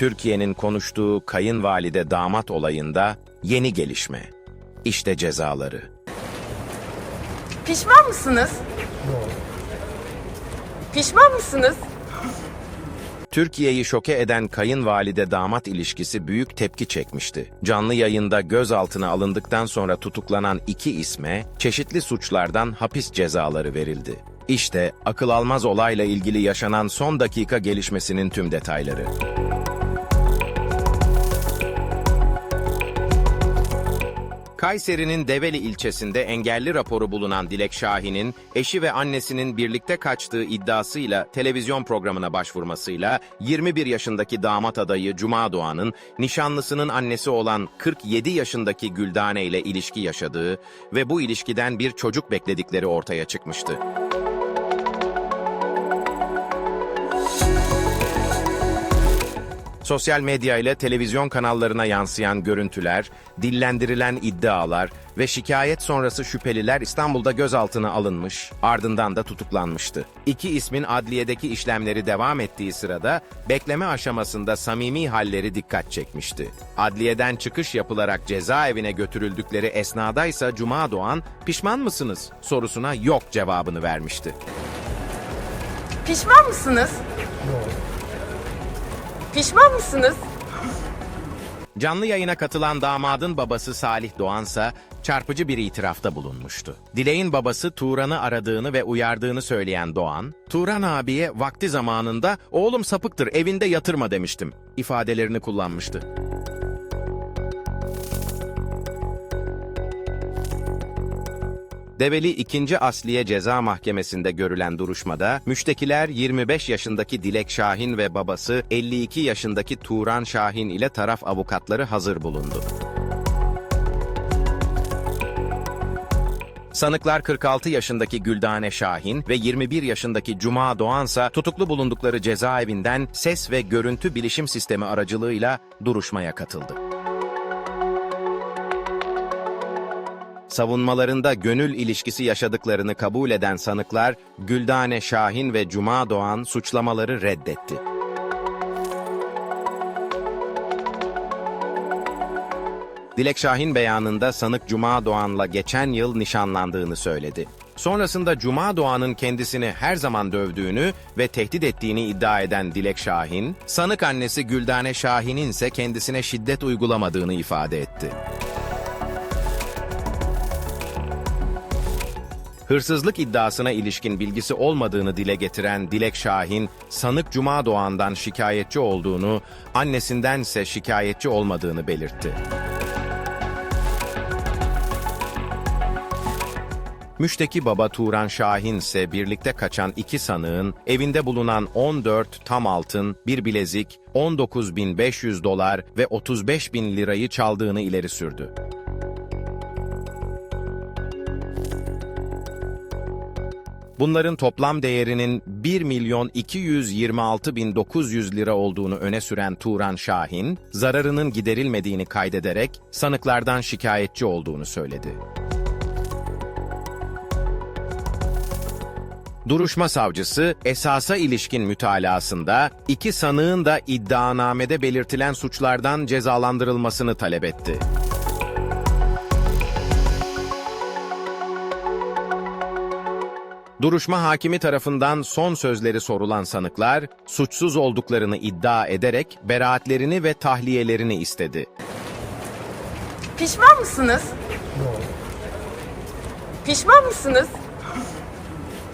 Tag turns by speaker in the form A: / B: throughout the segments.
A: Türkiye'nin konuştuğu kayınvalide damat olayında yeni gelişme. İşte cezaları.
B: Pişman mısınız? Pişman mısınız?
A: Türkiye'yi şoke eden kayınvalide damat ilişkisi büyük tepki çekmişti. Canlı yayında gözaltına alındıktan sonra tutuklanan iki isme çeşitli suçlardan hapis cezaları verildi. İşte akıl almaz olayla ilgili yaşanan son dakika gelişmesinin tüm detayları. Kayseri'nin Develi ilçesinde engelli raporu bulunan Dilek Şahin'in eşi ve annesinin birlikte kaçtığı iddiasıyla televizyon programına başvurmasıyla 21 yaşındaki damat adayı Cuma Doğan'ın nişanlısının annesi olan 47 yaşındaki Güldane ile ilişki yaşadığı ve bu ilişkiden bir çocuk bekledikleri ortaya çıkmıştı. Sosyal medya ile televizyon kanallarına yansıyan görüntüler, dillendirilen iddialar ve şikayet sonrası şüpheliler İstanbul'da gözaltına alınmış, ardından da tutuklanmıştı. İki ismin adliyedeki işlemleri devam ettiği sırada bekleme aşamasında samimi halleri dikkat çekmişti. Adliyeden çıkış yapılarak cezaevine götürüldükleri esnada ise Cuma Doğan, pişman mısınız sorusuna yok cevabını vermişti.
B: Pişman mısınız? Pişman mısınız?
A: Canlı yayına katılan damadın babası Salih Doğansa çarpıcı bir itirafta bulunmuştu. Dilek'in babası Turan'ı aradığını ve uyardığını söyleyen Doğan, Turan abiye vakti zamanında oğlum sapıktır evinde yatırma demiştim ifadelerini kullanmıştı. Develi 2. Asliye Ceza Mahkemesi'nde görülen duruşmada müştekiler 25 yaşındaki Dilek Şahin ve babası 52 yaşındaki Turan Şahin ile taraf avukatları hazır bulundu. Sanıklar 46 yaşındaki Güldane Şahin ve 21 yaşındaki Cuma Doğansa tutuklu bulundukları cezaevinden ses ve görüntü bilişim sistemi aracılığıyla duruşmaya katıldı. Savunmalarında gönül ilişkisi yaşadıklarını kabul eden sanıklar, Güldane Şahin ve Cuma Doğan suçlamaları reddetti. Dilek Şahin beyanında sanık Cuma Doğan'la geçen yıl nişanlandığını söyledi. Sonrasında Cuma Doğan'ın kendisini her zaman dövdüğünü ve tehdit ettiğini iddia eden Dilek Şahin, sanık annesi Güldane Şahin'in ise kendisine şiddet uygulamadığını ifade etti. Hırsızlık iddiasına ilişkin bilgisi olmadığını dile getiren Dilek Şahin, sanık Cuma Doğan'dan şikayetçi olduğunu, annesindense şikayetçi olmadığını belirtti. Müşteki baba Turan Şahin ise birlikte kaçan iki sanığın evinde bulunan 14 tam altın, bir bilezik, 19.500 dolar ve 35.000 lirayı çaldığını ileri sürdü. Bunların toplam değerinin 1 milyon 226 bin 900 lira olduğunu öne süren Turan Şahin, zararının giderilmediğini kaydederek sanıklardan şikayetçi olduğunu söyledi. Duruşma savcısı esasa ilişkin mütalasında iki sanığın da iddianamede belirtilen suçlardan cezalandırılmasını talep etti. Duruşma hakimi tarafından son sözleri sorulan sanıklar, suçsuz olduklarını iddia ederek beraatlerini ve tahliyelerini istedi.
B: Pişman mısınız? Pişman mısınız?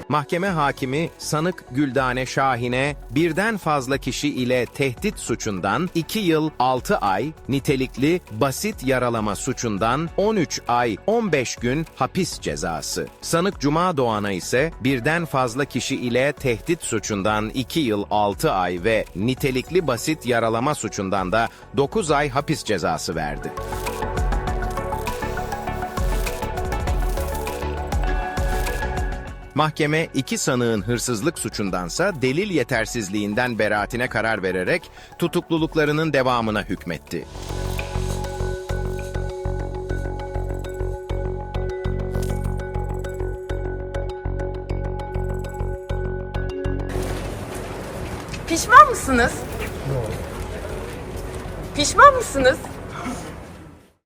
A: Mahkeme hakimi sanık Güldane Şahin'e birden fazla kişi ile tehdit suçundan 2 yıl 6 ay, nitelikli basit yaralama suçundan 13 ay 15 gün hapis cezası. Sanık Cuma Doğan'a ise birden fazla kişi ile tehdit suçundan 2 yıl 6 ay ve nitelikli basit yaralama suçundan da 9 ay hapis cezası verdi. Mahkeme iki sanığın hırsızlık suçundansa delil yetersizliğinden beraatine karar vererek tutukluluklarının devamına hükmetti.
B: Pişman mısınız? Pişman mısınız?